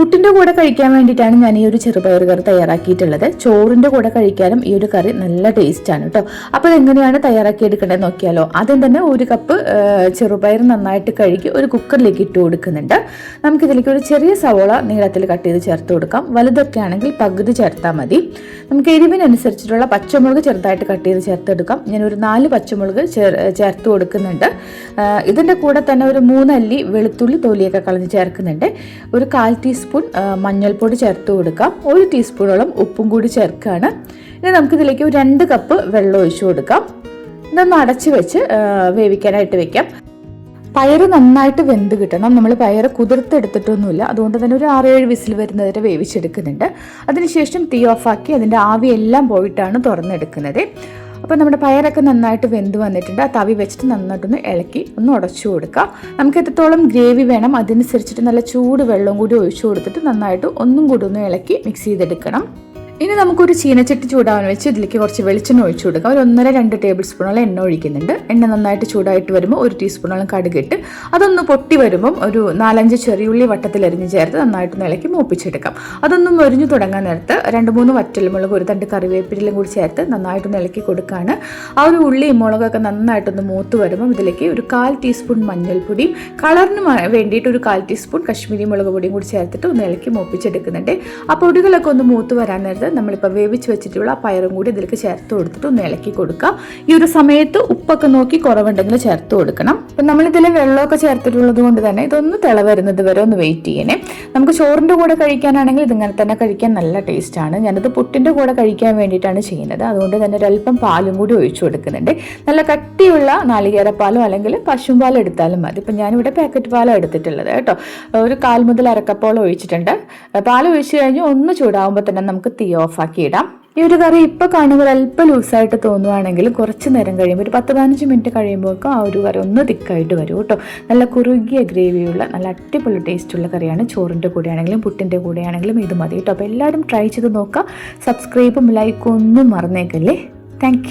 പുട്ടിന്റെ കൂടെ കഴിക്കാൻ വേണ്ടിയിട്ടാണ് ഞാൻ ഈ ഒരു ചെറുപയർ കറി തയ്യാറാക്കിയിട്ടുള്ളത്. ചോറിന്റെ കൂടെ കഴിക്കാനും ഈ ഒരു കറി നല്ല ടേസ്റ്റാണ് കേട്ടോ അപ്പോൾ എങ്ങനെയാണ് തയ്യാറാക്കിയെടുക്കേണ്ടത് നോക്കിയാലോ. ആദ്യം തന്നെ ഒരു കപ്പ് ചെറുപയർ നന്നായിട്ട് കഴുകി ഒരു കുക്കറിലേക്ക് ഇട്ട് കൊടുക്കുന്നുണ്ട്. നമുക്കിതിലേക്ക് ഒരു ചെറിയ സവോള നീളത്തിൽ കട്ട് ചെയ്ത് ചേർത്ത് കൊടുക്കാം. വലുതൊക്കെ ആണെങ്കിൽ പകുതി ചേർത്താൽ മതി. നമുക്ക് എരിവിനനുസരിച്ചിട്ടുള്ള പച്ചമുളക് ചെറുതായിട്ട് കട്ട് ചെയ്ത് ചേർത്തെടുക്കാം. ഞാൻ ഒരു നാല് പച്ചമുളക് ചേർത്ത് കൊടുക്കുന്നുണ്ട്. ഇതിന്റെ കൂടെ തന്നെ ഒരു മൂന്നല്ലി വെളുത്തുള്ളി തൊലിയൊക്കെ കളഞ്ഞ് ചേർക്കുന്നുണ്ട്. ഒരു കാൽ ടീസ്പൂൺ ആ, മഞ്ഞൾപ്പൊടി ചേർത്ത് കൊടുക്കാം. ഒരു ടീസ്പൂണോളം ഉപ്പും കൂടി ചേർക്കുകയാണ് ഇനി നമുക്കിതിലേക്ക് രണ്ട് കപ്പ് വെള്ളം ഒഴിച്ചു കൊടുക്കാം. ഇതൊന്ന് അടച്ച് വെച്ച് വേവിക്കാനായിട്ട് വെക്കാം. പയറ് നന്നായിട്ട് വെന്ത് കിട്ടണം. നമ്മൾ പയറ് കുതിർത്തെടുത്തിട്ടൊന്നുമില്ല. അതുകൊണ്ട് തന്നെ ഒരു ആറേഴ് വിസിൽ വരുന്നവരെ വേവിച്ചെടുക്കുന്നുണ്ട്. അതിനുശേഷം തീ ഓഫാക്കി അതിന്റെ ആവിയെല്ലാം പോയിട്ടാണ് തുറന്നെടുക്കുന്നത്. അപ്പോൾ നമ്മുടെ പയറൊക്കെ നന്നായിട്ട് വെന്ത് വന്നിട്ടുണ്ട്. ആ തവി വെച്ചിട്ട് നന്നായിട്ടൊന്ന് ഇളക്കി ഒന്ന് ഉടച്ചു കൊടുക്കുക നമുക്ക് എത്രത്തോളം ഗ്രേവി വേണം അതനുസരിച്ചിട്ട് നല്ല ചൂട് വെള്ളം കൂടി ഒഴിച്ചു കൊടുത്തിട്ട് നന്നായിട്ട് ഒന്നും കൂടി ഒന്ന് ഇളക്കി മിക്സ് ചെയ്തെടുക്കണം. ഇനി നമുക്കൊരു ചീനച്ചട്ടി ചൂടാവാൻ വെച്ച് ഇതിലേക്ക് കുറച്ച് വെളിച്ചെണ്ണ ഒഴിച്ചു കൊടുക്കാം. ഒരു ഒന്നര രണ്ട് ടേബിൾ സ്പൂണോളം എണ്ണ ഒഴിക്കുന്നുണ്ട്. എണ്ണ നന്നായിട്ട് ചൂടായിട്ട് വരുമ്പോൾ ഒരു ടീസ്പൂണോളം കടുകിട്ട് അതൊന്ന് പൊട്ടി വരുമ്പം ഒരു നാലഞ്ച് ചെറിയുള്ളി വട്ടത്തിൽ അരിഞ്ഞ് ചേർത്ത് നന്നായിട്ട് നിലയ്ക്ക് മൂപ്പിച്ചെടുക്കാം. അതൊന്നും മൊരിഞ്ഞു തുടങ്ങാൻ നേരത്ത് രണ്ട് മൂന്ന് വറ്റൽമുളക് ഒരു തണ്ട് കറിവേപ്പിലും കൂടി ചേർത്ത് നന്നായിട്ട് നിലയ്ക്ക് കൊടുക്കുകയാണ് ആ ഒരു ഉള്ളിയും മുളകൊക്കെ നന്നായിട്ടൊന്ന് മൂത്ത് വരുമ്പം ഇതിലേക്ക് ഒരു കാൽ ടീസ്പൂൺ മഞ്ഞൾപ്പൊടിയും കളറിന് വേണ്ടിയിട്ട് ഒരു കാൽ ടീസ്പൂൺ കശ്മീരി മുളക് പൊടിയും കൂടി ചേർത്തിട്ട് ഒന്ന് ഇളക്കി മൂപ്പിച്ചെടുക്കുന്നുണ്ട്. ആ പൊടികളൊക്കെ ഒന്ന് മൂത്ത് വരാൻ നേരത്ത് നമ്മളിപ്പോൾ വേവിച്ച് വെച്ചിട്ടുള്ള പയറും കൂടി ഇതിലേക്ക് ചേർത്ത് കൊടുത്തിട്ട് ഒന്ന് ഇളക്കി കൊടുക്കുക ഈ ഒരു സമയത്ത് ഉപ്പൊക്കെ നോക്കി കുറവുണ്ടെങ്കിൽ ചേർത്ത് കൊടുക്കണം. അപ്പം നമ്മളിതിൽ വെള്ളമൊക്കെ ചേർത്തിട്ടുള്ളത് കൊണ്ട് തന്നെ ഇതൊന്ന് തിള വരുന്നത് വരെ ഒന്ന് വെയിറ്റ് ചെയ്യണേ. നമുക്ക് ചോറിന്റെ കൂടെ കഴിക്കാനാണെങ്കിൽ ഇതിങ്ങനെ തന്നെ കഴിക്കാൻ നല്ല ടേസ്റ്റാണ്. ഞാനത് പുട്ടിന്റെ കൂടെ കഴിക്കാൻ വേണ്ടിയിട്ടാണ് ചെയ്യുന്നത്. അതുകൊണ്ട് തന്നെ ഒരല്പം പാലും കൂടി ഒഴിച്ചു കൊടുക്കുന്നുണ്ട്. നല്ല കട്ടിയുള്ള നാളികേരപ്പാലോ അല്ലെങ്കിൽ പശുമ്പാലോ എടുത്താലും മതി. ഇപ്പം ഞാനിവിടെ പാക്കറ്റ് പാലോ എടുത്തിട്ടുള്ളത് കേട്ടോ. ഒരു കാൽ മുതൽ അരക്കപ്പോളം ഒഴിച്ചിട്ടുണ്ട്. പാൽ ഒഴിച്ചു കഴിഞ്ഞ് ഒന്ന് ചൂടാവുമ്പോൾ തന്നെ നമുക്ക് തീ ഓഫാക്കി ഇടാം. ഈ ഒരു കറി ഇപ്പോൾ കാണുമ്പോൾ അല്പം ലൂസായിട്ട് തോന്നുവാണെങ്കിൽ കുറച്ച് നേരം കഴിയുമ്പോൾ ഒരു പത്ത് പതിനഞ്ച് മിനിറ്റ് കഴിയുമ്പോഴേക്കും ആ ഒരു കറി ഒന്ന് തിക്കായിട്ട് വരും കേട്ടോ. നല്ല കുറുകിയ ഗ്രേവിയുള്ള നല്ല അടിപൊളി ടേസ്റ്റുള്ള കറിയാണ്. ചോറിന്റെ കൂടെ ആണെങ്കിലും പുട്ടിന്റെ കൂടെ ആണെങ്കിലും ഇത് മതി കേട്ടോ. അപ്പോൾ എല്ലാവരും ട്രൈ ചെയ്ത് നോക്കുക. സബ്സ്ക്രൈബും ലൈക്കും ഒന്നും മറന്നേക്കല്ലേ? താങ്ക്